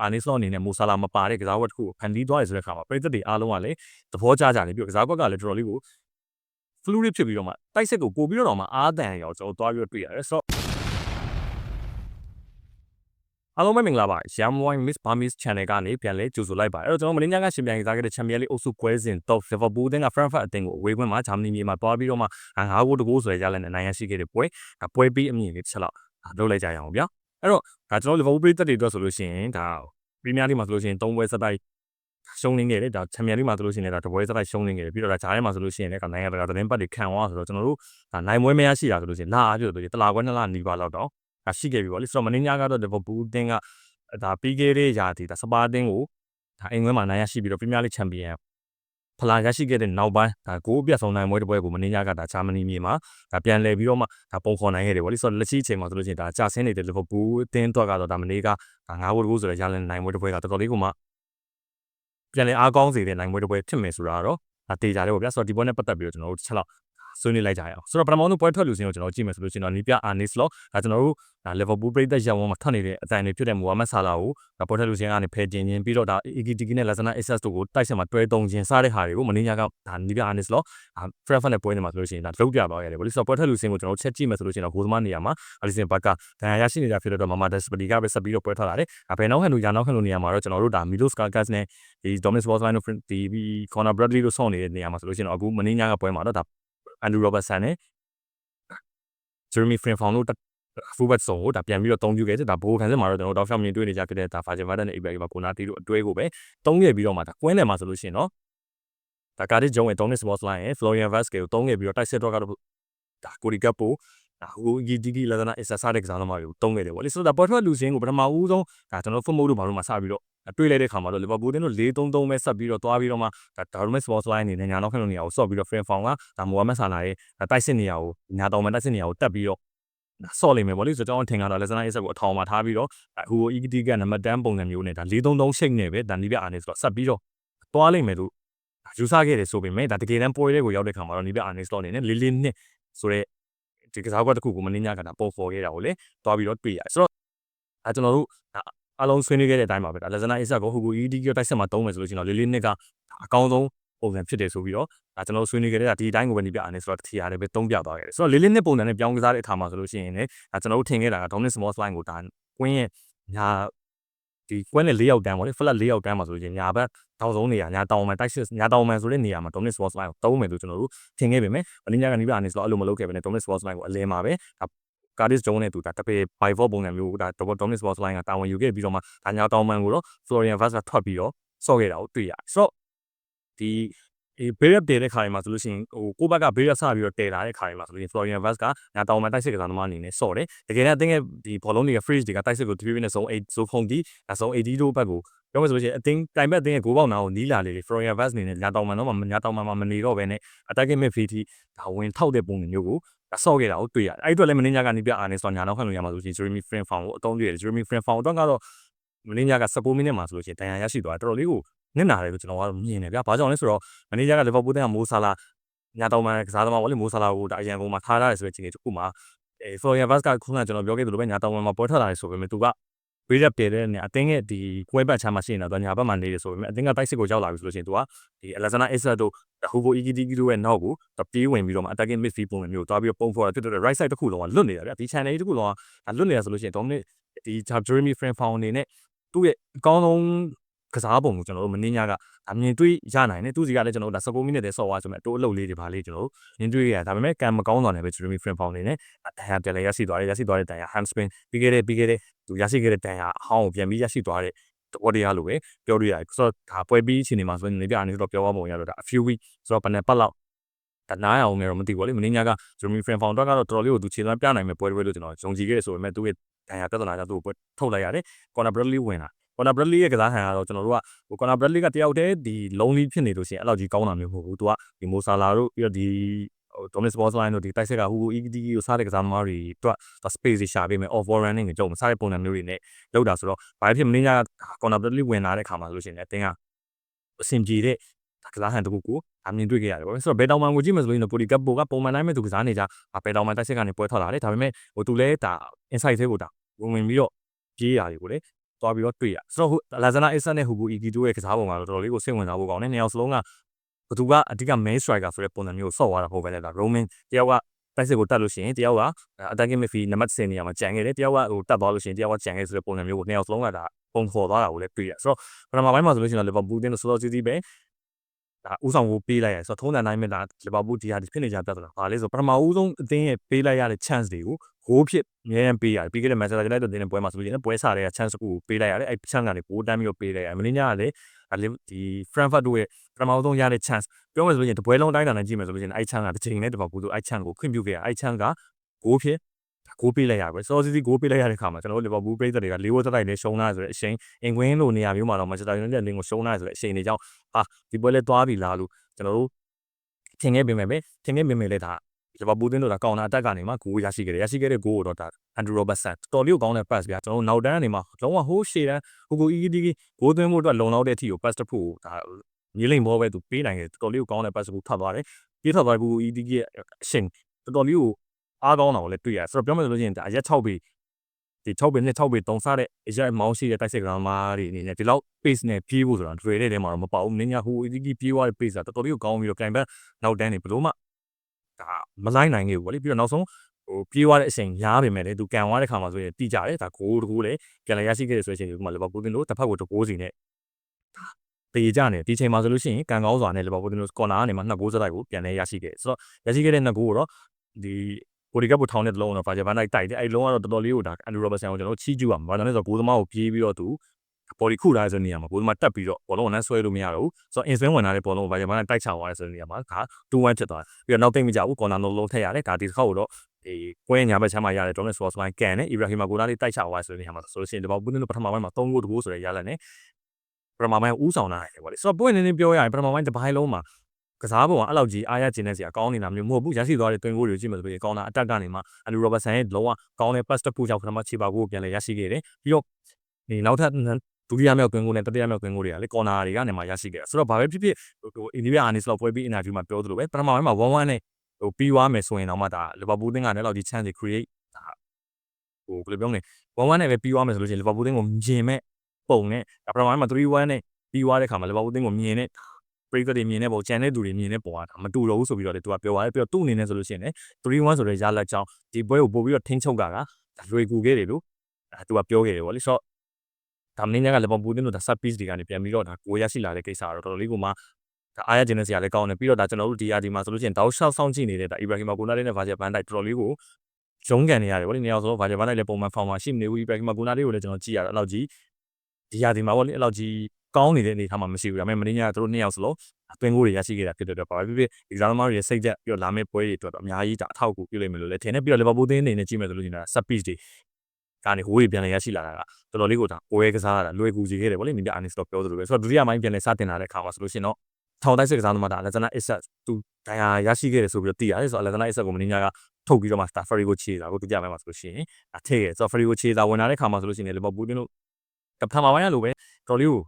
အာနီစလော့အနေနဲ့မိုဆာလာမပါတဲ့ကစားကွက်တစ်ခုကိုဖန်တီးသွားရဆိုတဲ့အခါမှာပရိသတ်တွေအားလုံးကလည်းသဘောကျကြတယ်ပြီးတော့ကစားကွက်ကလည်းတော်တော်လေးကို fluid ဖြစ်ပြီးတော့မှတိုက်စစ်ကိုပို့ပြီးတော့မှအားတန်ရောကျွန်တော်သွားပြီးတော့တွေ့ရတယ်ဆိုတော့အားလုံးပဲမင်္ဂလာပါ Yam Wine Miss Burmese Channel ကနေပြန်လဲကြိုဆိုလိုက်ပါအဲ့တော့ကျွန်တော်မင်းညာကရှင်ပြန်ကစားခဲ့တဲ့ Champions League အုပ်စုပွဲစဉ်တော့ Liverpool တင်းက Frankfurt အသင်းကိုအဝေးကွင်းမှာဂျာမနီမြေမှာတွားပြီးတော့မှငါးဂိုးတကိုးဆိုရရလက်နဲ့နိုင်ရရှိခဲ့တဲ့ပွဲဒါပွဲပြီးအမြင်လေးတစ်ချက်လောက်လုပ်လိုက်ကြရအောင်ဗျာ အဲ့တော့ဒါကျွန်တော် Liverpool ပြည်သက်တွေအတွက်ဆိုလို့ရှိရင်ဒါ Premier League မှာဆိုလို့ရှိရင်၃ပွဲစတိုက်ရှုံးနေခဲ့တယ်ဒါ Champions League မှာဆိုလို့ရှိရင်လည်းဒါတပွဲစတိုက်ရှုံးနေခဲ့တယ်ပြီးတော့ဒါဂျားထဲမှာဆိုလို့ရှိရင်လည်းနိုင်ငံတကာသတင်းပတ်တွေခံသွားဆိုတော့ကျွန်တော်တို့ဒါနိုင်ပွဲမရရှိတာဆိုလို့ရှိရင်လာအားပြလို့တလာခွဲနှစ်လနီးပါလောက်တော့ဒါရှိခဲ့ပြီပေါ့လေဆိုတော့မင်းညာကတော့ Liverpool တင်းကဒါပြီးခဲ့တဲ့ရာသီဒါစပါတင်းကိုဒါအိမ်ဝဲမှာနိုင်ရရှိပြီးတော့ Premier League Champion ဖလာရရှိခဲ့တဲ့နောက်ပိုင်းဒါကိုအပြတ်ဆုံးနိုင်ပွဲတစ်ပွဲကိုမင်းညာကဒါဂျာမနီမြေမှာဒါပြန်လည်ပြီးတော့မှဒါပုံခေါ်နိုင်ခဲ့တယ်ပေါ့လေဆိုတော့လက်ရှိအချိန်မှာဆိုလို့ရှိရင်ဒါကြာဆင်းနေတဲ့ Liverpool အသင်းတော့ကတော့ဒါမနေ့ကဒါငါးဘိုးတကူဆိုတဲ့ရလန်နိုင်ပွဲတစ်ပွဲကတော်တော်လေးကိုမှပြန်လည်အားကောင်းစေတဲ့နိုင်ပွဲတစ်ပွဲဖြစ်မယ်ဆိုတာတော့ဒါတေချာတယ်ပေါ့ဗျာဆိုတော့ဒီပွဲနဲ့ပတ်သက်ပြီးတော့ကျွန်တော်တို့တစ်ချက်လောက် ဆွေးနွေးလိုက်ကြရအောင်ဆိုတော့ပထမဆုံးပွဲထွက်လူစင်းကိုကျွန်တော်ကြည့်မယ်ဆိုလို့ရှိရင်တော့နီးပြအာနီစ်လော့ဒါကျွန်တော်တို့ဒါ Liverpool ပြည်သက်ရက်ဝန်းမှာထွက်နေတဲ့အတိုင်တွေဖြစ်တဲ့မိုဟာမက်ဆာလာကိုဒါပွဲထွက်လူစင်းကနေဖယ်ကျင်ခြင်းပြီးတော့ဒါ EGTG နဲ့ Lazana Access တို့ကိုတိုက်ဆက်မှာတွဲတုံခြင်းစတဲ့ဟာတွေကိုမင်းညာကဒါနီးပြအာနီစ်လော့ Frankfurt နဲ့ပွဲနေမှာဆိုလို့ရှိရင်ဒါလုံးပြသွားရတယ်ဗောလေဆိုတော့ပွဲထွက်လူစင်းကိုကျွန်တော်ချက်ကြည့်မယ်ဆိုလို့ရှိရင်တော့ဂိုးသမားနေရာမှာအလီဆင်ဘတ်ကဒဏ်ရာရရှိနေတာဖြစ်တဲ့တော့မမဒက်စပတီကပဲဆက်ပြီးတော့ပွဲထွက်လာတယ်။ဘယ်နောက်ဟန်လို့ရာနောက်ဟန်လို့နေရာမှာတော့ကျွန်တော်တို့ဒါမီလိုစကာကတ်နဲ့ဒီ Dominic Szoboszlai တို့ဒီ Conor Bradley တို့ဆောင်းနေတဲ့နေရာမှာဆိုလို့ရှိရင်တော့အခုမင်းညာကပွဲမှာတော့ဒါ Andrew Robertson နဲ့ Jeremy Frimpong တို့ fullback စုံကိုဒါပြန်ပြီးတော့အသုံးပြုခဲ့တယ်ဒါဘိုးခံစစ်မှာတော့ကျွန်တော်တို့တောက်လျှောက်မြင်တွေ့နေကြခဲ့တဲ့ဒါ Virgin Van Dijk နဲ့ Ibrahima Konate တို့အတွဲကိုပဲသုံးခဲ့ပြီးတော့မှဒါကွင်းနယ်မှာဆိုလို့ရှိရင်တော့ဒါကာဒစ်ဂျုံရဲ့ Dominic Szoboszlai ရဲ့ Florian Wirtz ကိုသုံးခဲ့ပြီးတော့တိုက်စစ်တော့ကတော့ဒါကိုရီကပ်ပို ဒါဟို EGTG လာဒနာ Issa စတဲ့ကစားသမားတွေကိုတုံးခဲ့တယ်ပေါ့လေဆိုတော့ဒါပေါ်ထွက်လူစင်းကိုပထမဦးဆုံးဒါကျွန်တော် football တို့ဘာလို့မှစပြီးတော့တွေ့လိုက်တဲ့ခါမှာတော့ Liverpool တင်းတို့4-3-3ပဲဆက်ပြီးတော့သွားပြီးတော့မှဒါ Dominic Szoboszlai အနေနဲ့ညာနောက်ခန့်လိုနေရာကိုဆော့ပြီးတော့ Frimpong ကဒါ Mohamed Salah ရဲ့တိုက်စစ်နေရာကိုညာတောင်မှတိုက်စစ်နေရာကိုတက်ပြီးတော့ဆော့လိမ့်မယ်ပေါ့လေဆိုတော့ကျွန်တော်ထင်ကတော့ Lesson Isaac ကိုအထောင်မှာထားပြီးတော့ဟို EGT ကနံပါတ်10ပုံစံမျိုးနဲ့ဒါ433ရှိတ်နေပဲဒါနီးပြအာနေဆိုတော့ဆက်ပြီးတော့သွားလိမ့်မယ်လို့ယူဆခဲ့တယ်ဆိုပေမဲ့ဒါတကယ်တမ်းပွဲတွေကိုရောက်တဲ့ခါမှာတော့နီးပြအာနေစတော့အနေနဲ့လေးလေးနှစ်ဆိုတော့ ဒီကစားကွက်တစ်ခုကိုမင်းညာကဒါပေါ်ပေါ်ခဲ့တာကိုလေသွားပြီးတော့တွေ့ရတယ်ဆိုတော့အဲကျွန်တော်တို့အလုံးဆွေးနွေးခဲ့တဲ့အတိုင်းပါပဲဒါ Lesson Isaac ကိုဟိုကို EGT ကတိုက်ဆက်မှာတုံးမယ်ဆိုလို့ရှိရင်တော့လေးလေးနှစ်ကအကောင်းဆုံးပုံစံဖြစ်တယ်ဆိုပြီးတော့ဒါကျွန်တော်ဆွေးနွေးခဲ့တဲ့ဒါဒီအတိုင်းကိုပဲနေပြအနေဆိုတော့တတိယလည်းပဲသုံးပြသွားခဲ့တယ်ဆိုတော့လေးလေးနှစ်ပုံစံနဲ့ပြောင်းကစားတဲ့အခါမှာဆိုလို့ရှိရင်လည်းဒါကျွန်တော်တို့ထင်ခဲ့တာက Dominic Szoboszlai ကိုဒါကွင်းရဲ့ညာ ဒီကွင်းနဲ့၄ယောက်တန်းပေါ့လေ flat ၄ယောက်တန်းမှာဆိုလို့ရှိရင်ညာဘက်တောင်ဆုံးနေရာညာတောင်မှန်တိုက်စစ်ညာတောင်မှန်ဆိုတဲ့နေရာမှာ Dominic Szoboszlai ကိုသုံးမယ်လို့ကျွန်တော်တို့ထင်ခဲ့ပေမဲ့မင်းညာကနေပြအနေဆိုတော့အဲ့လိုမလုပ်ခဲ့ဘဲနဲ့ Dominic Szoboszlai ကိုအလဲမှာပဲဒါကာဒစ်ဂျုံးနဲ့သူဒါတပေဘိုင်ဖော့ပုံစံမျိုးဒါ Dominic Szoboszlai ကတာဝန်ယူခဲ့ပြီးတော့မှဒါညာတောင်မှန်ကိုတော့ Florian Wirtz ကထွက်ပြီးတော့ဆော့ခဲ့တာကိုတွေ့ရတယ်ဆိုတော့ဒီ အေးဘေးရက်တဲတဲ့ခါတွေမှာဆိုလို့ရှိရင်ဟိုကိုဘက်ကဘေးရက်ဆပြီးတော့တဲလာတဲ့ခါတွေမှာဆိုလို့ရှိရင် Florian Wirtz ကညာတောင်မှတိုက်စစ်ကစားသမားအနေနဲ့စော့တယ်တကယ်တော့အတင်းရဲ့ဒီဘောလုံးတွေက freeze တွေကတိုက်စစ်ကို3နဲ့ဆုံး8ဆိုဖုန်ဒီအဆုံး AD တို့ဘက်ကိုပြောမယ်ဆိုလို့ရှိရင်အတင်းတိုင်ဘက်အတင်းရဲ့ဂိုးပေါက်နာကိုနီးလာလေ Florian Wirtz အနေနဲ့ညာတောင်မှတော့မှညာတောင်မှမနေတော့ဘဲနဲ့ attacking midfield ထိဒါဝင်ထောက်တဲ့ပုံစံမျိုးကိုဒါဆော့ခဲ့တာကိုတွေ့ရတယ်အဲ့ဒီအတွက်လည်းမင်းညာကနေပြအာနေဆိုညာနောက်ခံလို့ရမှာဆိုလို့ရှိရင် Jeremy Frimpong ကိုအသုံးပြုရတယ် Jeremy Frimpong တော့ကတော့မင်းညာက16မိနစ်မှာဆိုလို့ရှိရင်တန်ရာရရှိသွားတယ်တော်တော်လေးကို နစ်နာတယ်လို့ကျွန်တော်ကတော့မြင်တယ်ဗျာ။ဘာကြောင့်လဲဆိုတော့မန်နေဂျာကလီဗာပူးတန်းကမိုးဆာလာညာတောင်မှန်ကစားသမားပေါ့လေမိုးဆာလာကိုဒါအရန်ကုန်မှာထားရတယ်ဆိုတဲ့ချိန်တစ်ခုမှာအဲဖလိုရီယာဘတ်ကခုနကကျွန်တော်ပြောခဲ့သလိုပဲညာတောင်မှန်မှာပွဲထွက်လာတယ်ဆိုပေမဲ့သူကဘေးရက်ပြတဲ့နေအတင်းရဲ့ဒီပွဲပတ်ချမ်းမှာရှိနေတာတော့ညာဘက်မှာနေတယ်ဆိုပေမဲ့အတင်းကတိုက်စစ်ကိုရောက်လာပြီဆိုလို့ရှိရင်သူကဒီအလက်ဇနာအက်ဆတ်တို့ဟူဘိုအီဂီတီဂီတို့ရဲ့နောက်ကိုပြေးဝင်ပြီးတော့မှ attacking midfield ပုံစံမျိုးတွားပြီးတော့ပုံဖော်တာဖြစ်တဲ့ right side တစ်ခုလုံးကလွတ်နေတာဗျာဒီ channel တစ်ခုလုံးကလွတ်နေတာဆိုလို့ရှိရင် Dominic ဒီ Jeremy Frimpong အနေနဲ့သူ့ရဲ့အကောင်းဆုံး ကစားပုံကိုကျွန်တော်တို့မင်းညာကအမြင်တွေ့ရနိုင်တယ်သူစီကလည်းကျွန်တော်တို့ဒါ16မိနစ်တည်းဆော့သွားဆိုမဲ့အတိုးအလုပ်လေးတွေပါလေးကျွန်တော်တို့မြင်တွေ့ရဒါပေမဲ့ကံမကောင်းသွားတယ်ပဲ Jeremy Frimpong အနေနဲ့တန်ရပြန်လဲရရှိသွားတယ်ရရှိသွားတဲ့တန်ရ handspin ပြီးခဲ့တဲ့ပြီးခဲ့တဲ့သူရရှိခဲ့တဲ့တန်ရအဟောင်းကိုပြန်ပြီးရရှိသွားတဲ့တဘောတရားလိုပဲပြောလို့ရတယ်ဆိုတော့ဒါပွဲပြီးအချိန်ဒီမှာဆိုရင်နေပြအနေဆိုတော့ပြောရပုံရတော့ဒါ a few week ဆိုတော့ဘယ်နဲ့ပတ်လောက်ဒါနားရအောင်လည်းမသိဘူးလေမင်းညာက Jeremy Frimpong တော့ကတော့တော်တော်လေးကိုသူခြေစွမ်းပြနိုင်မဲ့ပွဲတွေလို့ကျွန်တော်ယုံကြည်ခဲ့တယ်ဆိုပေမဲ့သူ့ရဲ့တန်ရပြဿနာကြောင့်သူ့ကိုထုတ်လိုက်ရတယ် Conor Bradley ဝင်လာ Conor Bradley ရဲ့ကစားဟန်ကတော့ကျွန်တော်တို့ကဟို Conor Bradley ကတယောက်တည်းဒီ lonely ဖြစ်နေလို့ရှိရင်အဲ့လောက်ကြီးကောင်းတာမျိုးမဟုတ်ဘူး။ तू ကဒီ Mo Salah တို့ပြီးတော့ဒီဟို Dominic Szoboszlai တို့ဒီတိုက်ဆက်ကဟို ED ကိုစားတဲ့ကစားသမားတွေအတွက် space တွေရှာပေးမယ် off ball running တွေကြုံစားတဲ့ပုံစံမျိုးတွေနဲ့လောက်တာဆိုတော့ဘာဖြစ်မင်းညာ Conor Bradley ဝင်လာတဲ့ခါမှာဆိုလို့ရှိရင်အတင်းကအဆင်ပြေတဲ့ကစားဟန်တခုကိုအမြင်တွေ့ခဲ့ရတယ်ပေါ့ဆိုတော့ဘယ်တောင်မှကိုကြည့်မှဆိုရင်ပိုလီကပ်ပိုကပုံမှန်တိုင်းပဲသူကစားနေကြဘယ်တောင်မှတိုက်စစ်ကနေပွဲထွက်လာတယ်ဒါပေမဲ့ဟိုသူလဲဒါ inside သေးကိုဒါဝင်ဝင်ပြီးတော့ပြေးရတယ်ကိုလေ သွားပြီးတော့တွေ့ရဆိုတော့ဟိုလာဇနာအစ်ဆန်နဲ့ဟူဘူအီဂီတိုရဲ့ကစားပုံကတော့တော်တော်လေးကိုစိတ်ဝင်စားဖို့ကောင်းတယ်နှစ်ယောက်စလုံးကဘသူကအဓိက main striker ဆိုတဲ့ပုံစံမျိုးကိုဆော့သွားတာဟုတ်ပဲလေဒါ Roman တယောက်ကတိုက်စစ်ကိုတက်လို့ရှိရင်တယောက်က attacking midfield နံပါတ်10နေရာမှာကြံခဲ့တယ်တယောက်ကဟိုတက်သွားလို့ရှိရင်တယောက်ကကြံခဲ့ဆိုတဲ့ပုံစံမျိုးကိုနှစ်ယောက်စလုံးကဒါပုံခေါ်သွားတာကိုလည်းတွေ့ရဆိုတော့ပထမပိုင်းမှာဆိုလို့ရှိရင်လီဗာပူးတင်းလို့စောစောစီးစီးပဲဒါဥဆောင်ကိုပေးလိုက်ရဆိုတော့ထုံးစံတိုင်းပဲဒါလီဗာပူးဒီဟာဖြစ်နေကြပြဿနာဘာလဲဆိုပထမဦးဆုံးအသင်းရဲ့ပေးလိုက်ရတဲ့ chance တွေကို ဂိုးဖြစ်အများကြီးပေးရတယ်ပြီးခဲ့တဲ့ Manchester United တင်တဲ့ပွဲမှာဆိုလို့ရှိရင်ပွဲစားတွေက chance ကိုပေးလိုက်ရတယ်အဲ့ chance ကနေဂိုးတန်းပြီးတော့ပေးလိုက်ရတယ်မင်းညာကလည်းဒီ Frankfurt တို့ရဲ့ပထမဆုံးရတဲ့ chance ပြောမယ်ဆိုလို့ရှိရင်တပွဲလုံးတိုင်းတာနဲ့ကြည့်မယ်ဆိုလို့ရှိရင်အဲ့ chance ကတစ်ချိန်နဲ့တပတ်ဘူးဆိုအဲ့ chance ကိုခွင့်ပြုခဲ့ရအဲ့ chance ကဂိုးဖြစ်ဂိုးပေးလိုက်ရပဲစောစီစီဂိုးပေးလိုက်ရတဲ့ခါမှာကျွန်တော်တို့လီဗာပူးပရိသတ်တွေကလေးဝတ်တိုက်နဲ့ရှုံးလာဆိုတဲ့အချိန်အင်ကွင်းလိုနေရာမျိုးမှာတော့ Manchester United လင်းကိုရှုံးလာဆိုတဲ့အချိန်တွေကြောင့်ဟာဒီပွဲလဲသွားပြီလားလို့ကျွန်တော်တို့ထင်ခဲ့ပေမဲ့ပဲထင်ခဲ့ပေမဲ့လည်းဒါ လီဗာပူးတင်းတို့ဒါကောင်နာအတက်ကနေမှဂိုးရရှိခဲ့တယ်ရရှိခဲ့တဲ့ဂိုးကိုတော့ဒါ Andrew Robertson တော်လေးကိုကောင်းတဲ့ pass ဗျာကျွန်တော်တို့နောက်တန်းကနေမှလုံးဝဟိုးရှေ့တန်းဟိုကိုအီဂီတီဂီဂိုးသွင်းဖို့အတွက်လုံလောက်တဲ့အထိကို pass တစ်ခုကိုဒါမြေလိမ်ဘောပဲသူပေးနိုင်တယ်တော်လေးကိုကောင်းတဲ့ pass ကိုထပ်သွားတယ်ပြေးထပ်သွားဘူးအီဂီတီဂီရဲ့အရှင်တော်တော်လေးကိုအားကောင်းတာကိုလည်းတွေ့ရတယ်ဆိုတော့ပြောမယ်ဆိုလို့ရှိရင်ဒါအရက်6ပေဒီ6ပေနဲ့6ပေ3စားတဲ့အရက်မောင်းရှိတဲ့တိုက်စစ်ကမားတွေအနေနဲ့ဒီလောက် pace နဲ့ပြေးဖို့ဆိုတာတွေ့တဲ့တဲမှာတော့မပေါ့ဘူးနင်းညာဟိုအီဂီတီပြေးသွားတဲ့ pace ကတော်တော်လေးကိုကောင်းပြီးတော့ကင်ဘက်နောက်တန်းနေဘလို့မှ ဒါမလိုက်နိုင်ခဲ့ဘူးဗောလေပြီးတော့နောက်ဆုံးဟိုပြေးသွားတဲ့အချိန်ရားပေမဲ့လည်းသူကန်သွားတဲ့ခါမှာဆိုရင်တိကြတယ်ဒါဂိုးတကူလည်းပြန်လဲရရှိခဲ့တဲ့ဆိုတဲ့အချိန်ဒီမှာလီဗာပူးတင်တို့တစ်ဖက်ကိုတကိုးစီနဲ့တေကြနေဒီချိန်မှာဆိုလို့ရှိရင်ကန်ကောင်းစွာနဲ့လီဗာပူးတင်တို့ကော်နာကနေမှနှစ်ဂိုးစတိုက်ကိုပြန်လဲရရှိခဲ့ဆိုတော့ရရှိခဲ့တဲ့နှစ်ဂိုးကိုတော့ဒီကိုဒီကပ်ကိုထောင်းတဲ့တလုံးတော့ဗာဂျပန်တိုက်တိုက်တယ်အဲ့လုံးကတော့တော်တော်လေးကိုဒါအန်ဒရူရောဘတ်ဆန်ကိုကျွန်တော်ချီးကျူးပါမှာဘာလို့လဲဆိုတော့ဂိုးသမားကိုပြေးပြီးတော့သူ ပေါ်ဒီခုထားဆိုတဲ့နေရာမှာဂိုးသမားတက်ပြီးတော့ဘောလုံးကိုနှမ်းဆွဲလို့မရတော့ဘူးဆိုတော့အင်ဆွင်းဝင်လာတဲ့ဘောလုံးကိုဗာဂျပန်ကတိုက်ချသွားတဲ့ဆိုတဲ့နေရာမှာဒါ2-1ဖြစ်သွားတယ်ပြီးတော့နောက်သိမ့်မကြဘူးကော်နာလုံးလုံးထည့်ရတယ်ဒါဒီတစ်ခါကိုတော့ဒီပွဲညာဘက်ချမ်းမှာရတဲ့ Dominic Soares ကန်နဲ့ Ibrahima Gona လေးတိုက်ချသွားဆိုတဲ့နေရာမှာဆိုလို့ရှိရင်ဒီဘောပူးတင်းတို့ပထမပိုင်းမှာ3ဂိုးတဂိုးဆိုတဲ့ရလနဲ့ပထမပိုင်းဥဆောင်လာတယ်ပေါ့လေဆိုတော့ပွဲနေနေပြောရရင်ပထမပိုင်းတစ်ပိုင်းလုံးမှာကစားပုံကအဲ့လောက်ကြီးအားရကျင်နေစရာကောင်းနေတာမျိုးမဟုတ်ဘူးရရှိသွားတဲ့တွင်ဂိုးတွေကြည့်မယ်ဆိုရင်ကောင်းတာအတက်ကနေမှအန်ဒရူရောဘတ်ဆန်ရဲ့လုံးဝကောင်းတဲ့ pass တစ်ခုကြောင့်ပထမခြေပါကိုပြန်လဲရရှိခဲ့တယ်ပြီးတော့ဒီနောက်ထပ် ဒုတိယမြောက်တွင်ဂိုးနဲ့တတိယမြောက်တွင်ဂိုးတွေကလေကော်နာတွေကနေမှရရှိခဲ့တယ်ဆိုတော့ဘာပဲဖြစ်ဖြစ်ဟိုအင်ဒီဗီယာအာနီစ်လောက်ပွဲပြီးအင်တာဗျူးမှာပြောသလိုပဲပထမပိုင်းမှာ1-1နဲ့ဟိုပြီးသွားမယ်ဆိုရင်တော့မှဒါလီဗာပူးတင်းကလည်းလောက်ဒီ chance တွေ create ဒါဟိုဘယ်လိုပြောမလဲ1-1နဲ့ပဲပြီးသွားမယ်ဆိုလို့ရှိရင်လီဗာပူးတင်းကိုမြင်မဲ့ပုံနဲ့ဒါပထမပိုင်းမှာ3-1နဲ့ပြီးသွားတဲ့ခါမှာလီဗာပူးတင်းကိုမြင်တဲ့ပရိသတ်တွေမြင်တဲ့ပုံကြံတဲ့သူတွေမြင်တဲ့ပုံကဒါမတူတော့ဘူးဆိုပြီးတော့လေသူကပြောပါတယ်ပြီးတော့သူ့အနေနဲ့ဆိုလို့ရှိရင်လည်း3-1ဆိုတဲ့ရလက်ကြောင်းဒီပွဲကိုပို့ပြီးတော့ထိန်းချုပ်တာကလွေကူခဲ့တယ်လို့သူကပြောခဲ့တယ်ဗောလေဆိုတော့ ဒါမင်းညာကလီဗာပူးတင်းတို့ဒါ set piece တွေကနေပြန်ပြီးတော့ဒါကိုရရှိလာတဲ့ကိစ္စကတော့တော်တော်လေးကိုမှဒါအားရခြင်းနဲ့ဆရာလည်းကောင်းတယ်ပြီးတော့ဒါကျွန်တော်တို့ဒီ RD မှာဆိုလို့ရှိရင်တောက်လျှောက်ဆောင်ကြည့်နေတဲ့ဒါ Ibrahima Gona လေးနဲ့ Virgil van Dijk တော်တော်လေးကိုဂျုံးကန်နေရတယ်ဗောလေနေရာဆိုတော့ Virgil van Dijk လည်းပုံမှန်ဖောင်မှာရှိမနေဘူး Ibrahima Gona လေးကိုလည်းကျွန်တော်ကြည့်ရတာအဲ့လောက်ကြီးဒီ RD မှာဗောလေအဲ့လောက်ကြီးကောင်းနေတဲ့အနေအထားမှာမရှိဘူးဒါပေမဲ့မင်းညာကတို့နှစ်ယောက်စလုံးအတွင်းကိုတွေရရှိခဲ့တာဖြစ်တဲ့အတွက်ပါပဲဖြစ်ဖြစ်ဒီဇာတ်သမားတွေရဲ့စိတ်သက်ပြီးတော့လာမယ့်ပွဲတွေအတွက်တော့အများကြီးဒါအထောက်အကူပြုလိမ့်မယ်လို့လည်းထင်တယ်ပြီးတော့လီဗာပူးတင်းအနေနဲ့ကြည့်မယ်ဆိုလို့ရှိရင်ဒါ set piece တွေ ကနေဟိုးတွေပြန်လဲရရှိလာတာကတော်တော်လေးကိုဒါပွဲကစားရတာလွယ်ကူစေခဲ့တယ်ဗောလေမိပြအာနီစတော့ပြောသလိုပဲဆိုတော့ဒုတိယပိုင်းပြန်လဲစတင်လာတဲ့အခါမှာဆိုလို့ရှိရင်တော့ထောင်တိုက်စစ်ကစားသမားဒါလက်ဇနာအစ်ဆက်သူဒဏ်ရာရရှိခဲ့တယ်ဆိုပြီးတော့သိရတယ်ဆိုတော့လက်ဇနာအစ်ဆက်ကိုမင်းညာကထုတ်ပြီးတော့မှစတာဖရီကိုခြေတာကိုဒုတိယပိုင်းမှာဆိုလို့ရှိရင်အထည့်ရဆိုတော့ဖရီကိုခြေတာဝင်လာတဲ့ခါမှာဆိုလို့ရှိရင်လီဗာပူးတင်းတို့ပထမပိုင်းကလိုပဲတော်လေးကို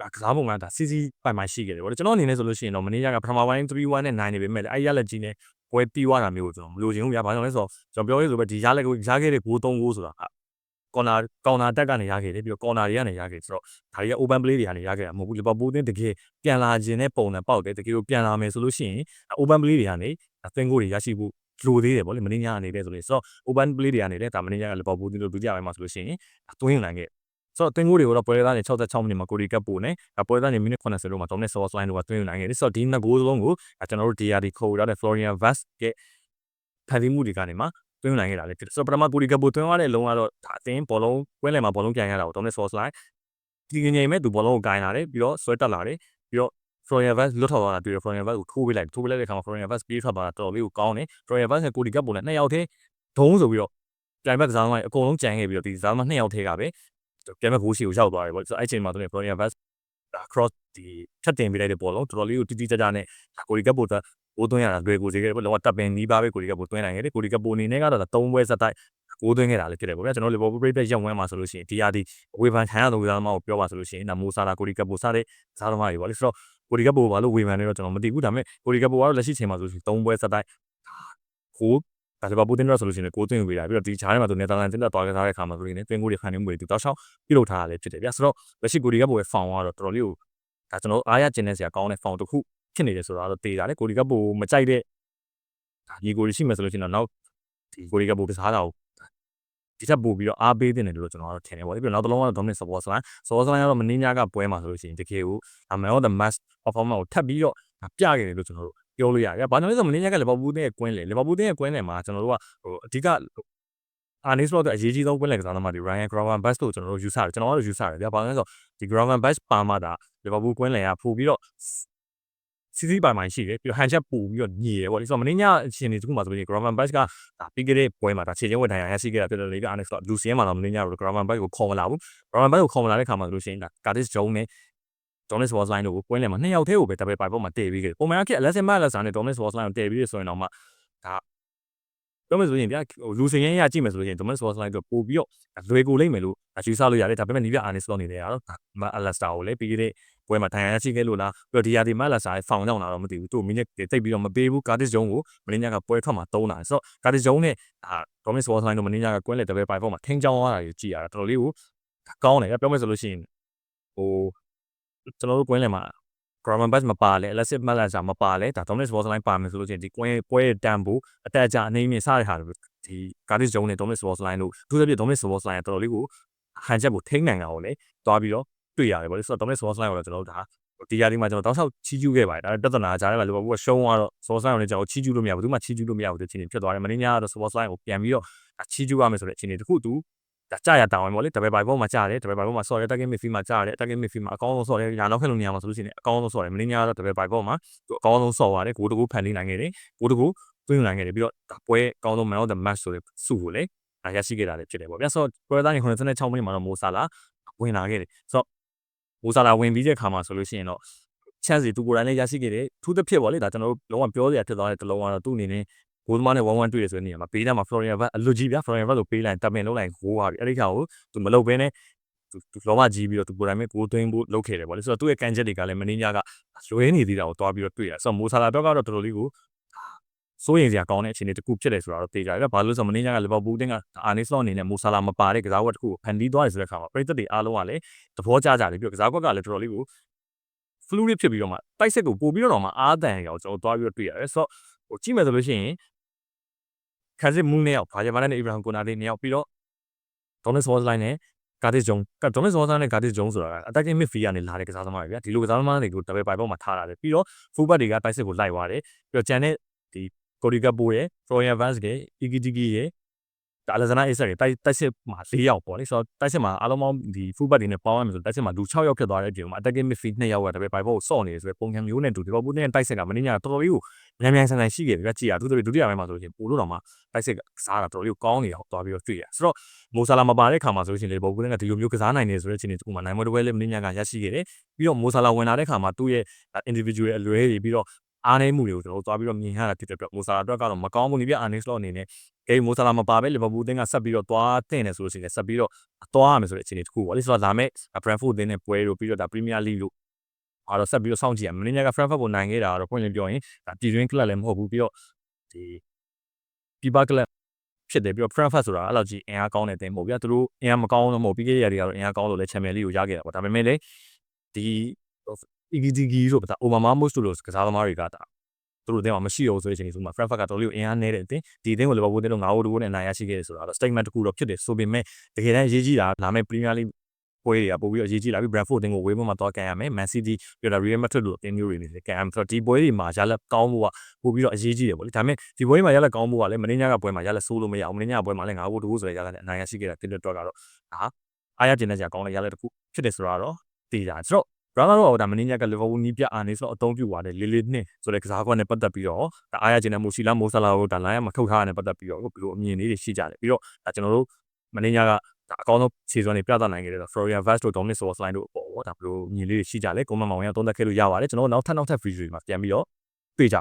ဒါကစားပုံကဒါစီစီပိုင်ပိုင်ရှိခဲ့တယ်ဗောလေကျွန်တော်အနေနဲ့ဆိုလို့ရှိရင်တော့မနေ့ကပထမပိုင်း3-1နဲ့9နေပေမဲ့အဲ့ရလက်ကြီးနဲ့ပွဲပြီးသွားတာမျိုးကိုကျွန်တော်မလိုချင်ဘူးဗျာဘာကြောင့်လဲဆိုတော့ကျွန်တော်ပြောရေးဆိုပဲဒီရလက်ကိုရခဲ့တဲ့ဂိုး3ဂိုးဆိုတာ ကော်နာကော်နာတက်ကနေရခဲ့တယ်ပြီးတော့ကော်နာတွေကနေရခဲ့ဆိုတော့ဒါတွေက open play တွေကနေရခဲ့တာမဟုတ်ဘူးလီဗာပူးတင်းတကယ်ပြန်လာခြင်းနဲ့ပုံနဲ့ပေါက်တယ်တကယ်ကိုပြန်လာမယ်ဆိုလို့ရှိရင် open play တွေကနေသင်ကိုတွေရရှိဖို့လိုသေးတယ်ဗောလေမင်းညာအနေနဲ့ဆိုလို့ဆိုတော့ open play တွေကနေလည်းဒါမင်းညာကလီဗာပူးတင်းတို့ဒုတိယပိုင်းမှာဆိုလို့ရှိရင်သွင်းနိုင်ခဲ့ဆိုတော့တင်ကိုတွေကိုတော့ပွဲသားနေ66မိနစ်မှာကိုရီကပ်ပို့နေပွဲသားနေမိနစ်80တို့မှာ Dominic Soares တို့ကသွင်းနိုင်ခဲ့တယ်ဆိုတော့ဒီနှစ်ဂိုးလုံးကိုကျွန်တော်တို့ DRD ခေါ်ရတဲ့ Florian Vaz ရဲ့ဖန်တီးမှုတွေကနေမှ သွင်းနိုင်ခဲ့တာလေဖြစ်တယ်ဆိုတော့ပထမကိုရီကပ်ပို့သွင်းရတဲ့လုံးကတော့ဒါအတင်းဘောလုံးပွဲလည်မှာဘောလုံးပြန်ရတာကို Dominic Soares ဒီငြိမ်မဲ့သူဘောလုံးကိုကင်လာတယ်ပြီးတော့ဆွဲတက်လာတယ်ပြီးတော့ Florian Vaz လွတ်ထော်သွားတာတွေ့တယ် Florian Vaz ကိုထိုးပေးလိုက်ထိုးပေးလိုက်တဲ့ခါမှာ Florian Vaz ပြေးထွက်သွားတာတော်တော်လေးကိုကောင်းတယ် Florian Vaz နဲ့ကိုရီကပ်ပို့နဲ့နှစ်ယောက်တည်းဒုံးဆိုပြီးတော့ပြိုင်ဘက်ကစားသမားတွေအကုန်လုံးကြံခဲ့ပြီးတော့ဒီစားသမားနှစ်ယောက်ထဲကပဲပြန်မဲ့ဂိုးရှိကိုရောက်သွားတယ်ပေါ့ဆိုတော့အဲ့ချိန်မှာသူက Florian Vaz ဒါ cross ဒီဖြတ်တင်ပေးလိုက်တဲ့ဘောလုံးတော်တော်လေးကိုတိတိကျကျနဲ့ကိုရီကပ်ပို့တာ ဘိုးသွင်းရတာလွယ်ကူစေခဲ့တယ်ပေါ့လောကတပ်ပင်နီးပါးပဲကိုရီကပ်ပို့သွင်းနိုင်ခဲ့တယ်ကိုရီကပ်ပို့အနေနဲ့ကတော့သုံးပွဲဆက်တိုက်ကိုးသွင်းခဲ့တာလည်းဖြစ်တယ်ပေါ့ဗျာကျွန်တော် Liverpool Brave ရက်ဝန်းမှာဆိုလို့ရှိရင်ဒီဟာဒီဝေဖန်ခံရတဲ့ဝေဖန်သမားကိုပြောပါဆိုလို့ရှိရင်ဒါမိုဆာလာကိုရီကပ်ပို့စားတဲ့စားသမားတွေပေါ့လေဆိုတော့ကိုရီကပ်ပို့ဘာလို့ဝေဖန်လဲတော့ကျွန်တော်မသိဘူးဒါပေမဲ့ကိုရီကပ်ပို့ကတော့လက်ရှိချိန်မှာဆိုလို့ရှိရင်သုံးပွဲဆက်တိုက်ဟိုးဒါလီဗာပူးတင်းတော့ဆိုလို့ရှိရင်ကိုသွင်းပေးတာပြီးတော့ဒီဂျားထဲမှာသူနယ်သာလန်တင်းတက်သွားကြတဲ့ခါမှာဆိုရင်တွင်းကိုတွေခံနေမှုတွေသူတောက်လျှောက်ပြုလုပ်ထားတာလည်းဖြစ်တယ်ဗျာဆိုတော့လက်ရှိကိုဒီကဘိုရဲ့ဖောင်ကတော့တော်တော်လေးကိုဒါကျွန်တော်အားရကျင်နေစရာကောင်းတဲ့ဖောင်တစ်ခု ဖြစ်နေတယ်ဆိုတာတော့တေးတာလေကိုဒီကဘိုမကြိုက်တဲ့ဒါညီကိုတွေရှိမှဆိုလို့ရှိရင်တော့နောက်ဒီကိုဒီကဘိုကစားတာကိုဒီထက်ပို့ပြီးတော့အားပေးတင်တယ်လို့ကျွန်တော်ကတော့ထင်တယ်ပေါ့လေပြီးတော့နောက်တစ်လုံးကတော့ Dominic Szoboszlai Szoboszlai ကတော့မင်းညာကပွဲမှာဆိုလို့ရှိရင်တကယ်ကို Man of the Match performance ကိုထပ်ပြီးတော့ပြခဲ့တယ်လို့ကျွန်တော်တို့ပြောလို့ရတယ်။ဘာကြောင့်လဲဆိုတော့မင်းညာကလီဗာပူးရဲ့ကွင်းလေလီဗာပူးရဲ့ကွင်းလေမှာကျွန်တော်တို့ကဟိုအဓိကအာနေစလော့တဲ့အရေးကြီးဆုံးကွင်းလေကစားသမားတွေ Ryan Gravenberch တို့ကျွန်တော်တို့ယူဆတယ်ကျွန်တော်ကတော့ယူဆတယ်ဗျာ။ဘာလို့လဲဆိုတော့ဒီ Gravenberch ပါမှတာလီဗာပူးကွင်းလေကပို့ပြီးတော့ စီစီပိုင်ပိုင်ရှိတယ်ပြီးတော့ဟန်ချက်ပို့ပြီးတော့ညီတယ်ပေါ့လေဆိုတော့မင်းညာအရှင်တွေတခုမှဆိုရင် Gravenberch ကဒါပြီးခဲ့တဲ့ပွဲမှာဒါခြေချင်းဝင်ထိုင်ရရရှိခဲ့တာဖြစ်တယ်လေအာနေစလော့လူစီယန်မှာတော့မင်းညာတို့ Gravenberch ကိုခေါ်မလာဘူး Gravenberch ကိုခေါ်မလာတဲ့ခါမှာဆိုလို့ရှိရင်ဒါ Curtis Jones နဲ့ Dominic Szoboszlai တို့ကိုပွဲလည်မှာနှစ်ယောက်တည်းကိုပဲ double ပိုင်ပေါ်မှာတည်ပြီးခဲ့တယ်ပုံမှန်အဖြစ် Alexis Magalhaes နဲ့ Dominic Szoboszlai ကိုတည်ပြီးရဆိုရင်တော့မှဒါပြောမယ်ဆိုရင်ဗျာဟိုလူစင်ရင်ရကြည့်မယ်ဆိုရင် Dominic Szoboszlai တို့ပို့ပြီးတော့လွယ်ကိုလိမ့်မယ်လို့ယူဆလို့ရတယ်ဒါပေမဲ့နီးပြ Arne Slot နေတယ်ကတော့ Alastair ကိုလည်းပြီးခဲ့တဲ့ ပွဲမှာထိုင်ရရှိခဲ့လို့လားပြီးတော့ဒီယာဒီ Alastair ရဲ့ဖောင်ကြောင့်လားတော့မသိဘူးသူ့မိနစ်တိတ်ပြီးတော့မပေးဘူး Curtis Jones ကိုမင်းညာကပွဲထွက်မှာတုံးတာဆိုတော့ Curtis Jones နဲ့ဒါ Dominic Szoboszlai တို့မင်းညာကကွင်းလေ double ပိုင်ပေါ်မှာထင်းချောင်းသွားတာကြီးကြည်ရတာတော်တော်လေးကိုကောင်းတယ်ပြောမယ်ဆိုလို့ရှိရင်ဟိုကျွန်တော်တို့ကွင်းလေမှာ Gravenberch မပါလဲ Alexis Magalhaes မပါလဲဒါ Dominic Szoboszlai ပါမယ်ဆိုလို့ရှိရင်ဒီကွင်းပွဲရဲ့တန်ဖို့အတက်အကျအနေမြင့်စတဲ့ဟာဒီ Curtis Jones နဲ့ Dominic Szoboszlai တို့သူတို့ပြ Dominic Szoboszlai ကတော်တော်လေးကိုဟန်ချက်ကိုထိန်းနိုင်တာကိုလည်းတွားပြီးတော့ တွေ့ရတယ်ဗောလေဆိုတော့ Dominic Szoboszlai ကိုတော့ကျွန်တော်တို့ဒါဒီယာဒီမှာကျွန်တော်တောက်လျှောက်ချီးကျူးခဲ့ပါတယ်ဒါပြဿနာကြားထဲမှာလီဗာပူးကရှုံးသွားတော့ Szoboszlai ကိုလည်းကျွန်တော်ချီးကျူးလို့မရဘူးသူမှချီးကျူးလို့မရဘူးတဲ့ချင်းဖြစ်သွားတယ်မင်းညာကတော့ Szoboszlai ကိုပြန်ပြီးတော့ချီးကျူးရမယ်ဆိုတဲ့အခြေအနေတခုတူဒါကြာရတောင်းဝင်ပေါ့လေတပယ်ပိုင်ပေါ်မှာကြာတယ်တပယ်ပိုင်ပေါ်မှာဆော့ရဲ target midfield မှာကြာတယ် target midfield မှာအကောင်းဆုံးဆော့တယ်ညာနောက်ခက်လို့နေရာမှာဆိုလို့ရှိရင်အကောင်းဆုံးဆော့တယ်မင်းညာကတော့တပယ်ပိုင်ပေါ်မှာသူအကောင်းဆုံးဆော့ပါတယ်ဂိုးတကူဖန်တီးနိုင်ခဲ့တယ်ဂိုးတကူသွင်းနိုင်ခဲ့တယ်ပြီးတော့ဒါပွဲအကောင်းဆုံး man of the match ဆိုတဲ့စုကိုလည်းရရှိခဲ့တာလည်းဖြစ်တယ်ပေါ့ဗျာဆိုတော့ပွဲသားနေ96မိနစ်မှာတော့မိုဆာလာဝင်လာခဲ့တယ်ဆိုတော့ မိုဆာလာဝင်ပြီးတဲ့ခါမှာဆိုလို့ရှိရင်တော့ချန်စီသူကိုယ်တိုင်လည်းရရှိခဲ့တယ်ထူးသဖြင့်ပေါ့လေဒါကျွန်တော်တို့လုံးဝပြောစရာဖြစ်သွားတဲ့တလုံးကတော့သူ့အနေနဲ့ဂိုးသမားနဲ့1-1တွေ့ရဆိုတဲ့နေရာမှာပေးတဲ့မှာ Florian Wirtz အလွတ်ကြီးဗျာ Florian Wirtz ကိုပေးလိုက်တပ်ပင်လုံးလိုက်ဂိုးသွားပြီအဲ့ဒီခါကိုသူမလုပ်ဘဲနဲ့သူသူလောမကြီးပြီးတော့သူကိုယ်တိုင်ပဲဂိုးသွင်းဖို့လုပ်ခဲ့တယ်ပေါ့လေဆိုတော့သူ့ရဲ့ကန်ချက်တွေကလည်းမင်းညာကလွဲနေသေးတာကိုတွားပြီးတော့တွေ့ရဆိုတော့မိုဆာလာတော့ကတော့တော်တော်လေးကို စိုးရင်စရာကောင်းတဲ့အခြေအနေတစ်ခုဖြစ်တယ်ဆိုတာတော့သိကြတယ်။ဘာလို့လဲဆိုတော့မင်းညာကလီဗာပူးတင်းကအာနေစလော့အနေနဲ့မိုဆာလာမပါတဲ့ကစားကွက်တစ်ခုကိုဖန်တီးသွားတယ်ဆိုတဲ့အခါမှာပရိသတ်တွေအားလုံးကလည်းသဘောကျကြတယ်ပြီးတော့ကစားကွက်ကလည်းတော်တော်လေးကို fluid ဖြစ်ပြီးတော့မှတိုက်စစ်ကိုပို့ပြီးတော့မှအားတန်ရောကျွန်တော်တွားပြီးတော့တွေ့ရတယ်ဆိုတော့ဟိုကြည့်မယ်ဆိုလို့ရှိရင်ခန်းစစ်မူးနဲ့ရောက်ဘာဂျာမာနဲ့အီဗရာဟမ်ကိုနာလေးနဲ့ရောက်ပြီးတော့ Dominic Szoboszlai နဲ့ Curtis Jones Dominic Szoboszlai နဲ့ Curtis Jones ဆိုတာက attacking midfield ကနေလာတဲ့ကစားသမားတွေဗျာဒီလိုကစားသမားတွေကို double ပိုင်ပေါ်မှာထားတာတယ်ပြီးတော့ full back တွေကတိုက်စစ်ကိုလိုက်သွားတယ်ပြီးတော့ဂျန်နဲ့ဒီ ကိုရီကပိုရဲ့ Florian Wirtz ရဲ့ Igitigi ရဲ့ဒါအလဇနာအေးဆက်တွေတိုက်တိုက်စစ်မှာ၄ယောက်ပေါ့လေဆိုတော့တိုက်စစ်မှာအားလုံးပေါင်းဒီ full back တွေနဲ့ပေါင်းရမယ်ဆိုတိုက်စစ်မှာလူ6ယောက်ဖြစ်သွားတဲ့အပြင်မှာ attacking midfield 2ယောက်က double ပိုင်ပေါ်ကိုစော့နေတယ်ဆိုတဲ့ပုံစံမျိုးနဲ့တူဒီဘောပူးနဲ့တိုက်စစ်ကမင်းညာတော်တော်လေးကိုမြန်မြန်ဆန်ဆန်ရှိခဲ့ပြီကကြည်ရသူတို့ဒုတိယပိုင်းမှာဆိုလို့ရှိရင်ပို့လို့တော့မှတိုက်စစ်ကစားတာတော်တော်လေးကိုကောင်းနေတာကိုတွားပြီးတော့တွေ့ရဆိုတော့မိုဆာလာမပါတဲ့ခါမှာဆိုလို့ရှိရင်လေဘောပူးနဲ့ကဒီလိုမျိုးကစားနိုင်နေဆိုတဲ့အခြေအနေတခုမှာနိုင်မတော်ဝဲလေးမင်းညာကရရှိခဲ့တယ်ပြီးတော့မိုဆာလာဝင်လာတဲ့ခါမှာသူ့ရဲ့ individual အလွဲတွေပြီးတော့ အားနည်းမှုတွေကိုကျွန်တော်တို့သွားပြီးတော့မြင်ရတာဖြစ်တဲ့အတွက်မိုဆာလာအတွက်ကတော့မကောင်းဘူးနိပြအာနေစလော့အနေနဲ့ဂိမ်းမိုဆာလာမပါပဲလီဗာပူးအသင်းကဆက်ပြီးတော့သွားတင်တယ်ဆိုလို့ရှိရင်ဆက်ပြီးတော့သွားရမယ်ဆိုတဲ့အခြေအနေတစ်ခုပေါ့လေဆိုတော့လာမဲ့ဘရန်ဖို့အသင်းနဲ့ပွဲတို့ပြီးတော့ဒါပရီးမီးယားလိလို့အားတော့ဆက်ပြီးတော့စောင့်ကြည့်ရမယ်မင်းညာကဖရန့်ဖတ်ကိုနိုင်ခဲ့တာတော့ဖွင့်လင်းပြောရင်ဒါပြည်တွင်းကလပ်လည်းမဟုတ်ဘူးပြီးတော့ဒီပြည်ပကလပ်ဖြစ်တယ်ပြီးတော့ Frankfurt ဆိုတာအဲ့လိုကြီးအင်အားကောင်းတဲ့တင်မဟုတ်ဗျာသူတို့အင်အားမကောင်းတော့မဟုတ်ပြီးခဲ့တဲ့ရာတွေကတော့အင်အားကောင်းလို့လည်းချန်ပီယံလိကိုရခဲ့တာပေါ့ဒါပေမဲ့လည်းဒီ EGTG တို့ဒါ Obama Most တို့ကစားသမားတွေကဒါသူတို့အသင်းမှာမရှိတော့ဆိုတဲ့အချိန်ဆိုမှ Frankfurt ကတော်လေးကိုအင်အားနည်းတဲ့အသင်းဒီအသင်းကိုလီဗာပူးအသင်းတို့9ဂိုးတကိုးနဲ့နိုင်ရရှိခဲ့တယ်ဆိုတာတော့ statement တစ်ခုတော့ဖြစ်တယ်ဆိုပေမဲ့တကယ်တမ်းရေးကြီးတာလာမယ့် Premier League ပွဲတွေကပို့ပြီးတော့ရေးကြည့်လာပြီး Brentford အသင်းကိုဝေးပွဲမှာတော့ကန်ရမယ် Man City ပြီးတော့ Real Madrid လို့အသင်းမျိုးတွေနေတယ်ကန်ရမယ်ဆိုတော့ဒီပွဲတွေမှာရလက်ကောင်းဖို့ကပို့ပြီးတော့အရေးကြီးတယ်ပေါ့လေဒါပေမဲ့ဒီပွဲတွေမှာရလက်ကောင်းဖို့ကလည်းမင်းညာကပွဲမှာရလက်ဆိုးလို့မရအောင်မင်းညာကပွဲမှာလည်းငါးဘိုးတကူဆိုတဲ့ရလက်နဲ့အနိုင်ရရှိခဲ့တာတင်းတဲ့တော့ကတော့ဒါအားရကျင်တဲ့ကြကောင်းတဲ့ရလက်တစ်ခုဖြစ်တယ်ဆိုတော့သိကြဆိုတော့ brother တော့ဒါမင်းညာက Liverpool နီးပြအာနေဆိုတော့အသုံးပြုပါတယ်လေးလေးနှစ်ဆိုတဲ့ကစားကွက်နဲ့ပတ်သက်ပြီးတော့ဒါအားရကျင်တဲ့မိုစီလာမိုဆလာကိုဒါလိုင်းရမှာထုတ်ထားတာနဲ့ပတ်သက်ပြီးတော့ဘယ်လိုအမြင်လေးတွေရှိကြတယ်ပြီးတော့ဒါကျွန်တော်တို့မင်းညာကဒါအကောင်းဆုံးခြေစွမ်းတွေပြသနိုင်ခဲ့တယ်ဆို Florian Vaz တို့ Dominic Szoboszlai တို့အပေါ်ပေါ့ဒါဘယ်လိုမြင်လေးတွေရှိကြလဲကွန်မန့်မောင်ရသုံးသပ်ခဲ့လို့ရပါတယ်ကျွန်တော်တို့နောက်ထပ်နောက်ထပ် video တွေမှာပြန်ပြီးတော့တွေ့ကြ